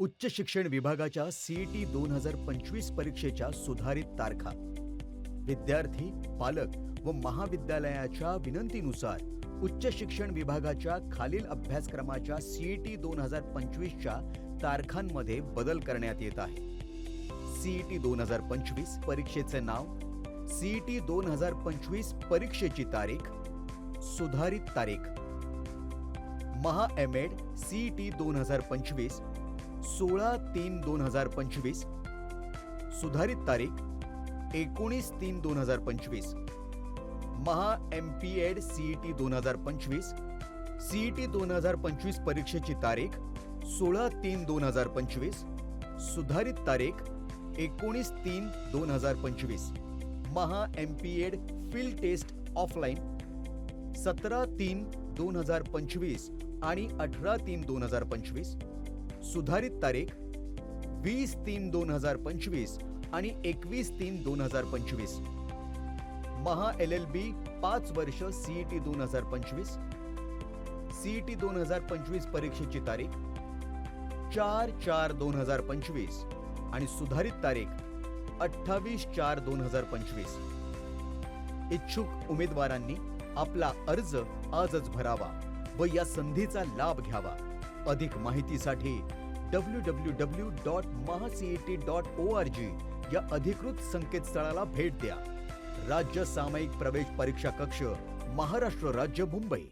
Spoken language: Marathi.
उच्च शिक्षण विभागाच्या सीईटी दोन हजार पंचवीस परीक्षेच्या सुधारित तारखा. विद्यार्थी पालक व महाविद्यालयाच्या विनंतीनुसार उच्च शिक्षण विभागाच्या खालील अभ्यासक्रमाच्या सीईटी दोन हजार पंचवीसच्या तारखांमध्ये बदल करण्यात येत आहे. सीईटी दोन हजार पंचवीस परीक्षेचे नाव सीईटी दोन हजार पंचवीस परीक्षेची तारीख सुधारित तारीख. महा एम एड सीईटी दोन हजार पंचवीस सोळा तीन दोन हजार पंचवीस. सुधारित तारीख एकोणीस तीन दोन हजार पंचवीस. Maha M P Ed CET दोन हजार पंचवीस. सीईटी दोन हजार पंचवीस परीक्षेची तारीख सोळा तीन दोन हजार पंचवीस. सुधारित तारीख एकोणीस तीन दोन हजार पंचवीस. Maha M P Ed field test offline सतरा तीन दोन हजार पंचवीस आणि अठरा तीन दोन हजार पंचवीस. सुधारित तारीख वीस तीन दोन हजार पंचवीस आणि एकवीस तीन दोन हजार पंचवीस. महा एल एल बी पाच वर्ष सीईटी दोन हजार पंचवीस. सीईटी दोन हजार पंचवीस परीक्षेची तारीख चार चार दोन हजार पंचवीस आणि सुधारित तारीख अठ्ठावीस चार दोन हजार पंचवीस. इच्छुक उमेदवारांनी आपला अर्ज आजच भरावा व या संधीचा लाभ घ्यावा. अधिक माहितीसाठी W W W dot MahaCET dot O R G या अधिकृत संकेतस्थळाला भेट द्या. राज्य सामायिक प्रवेश परीक्षा कक्ष महाराष्ट्र राज्य मुंबई.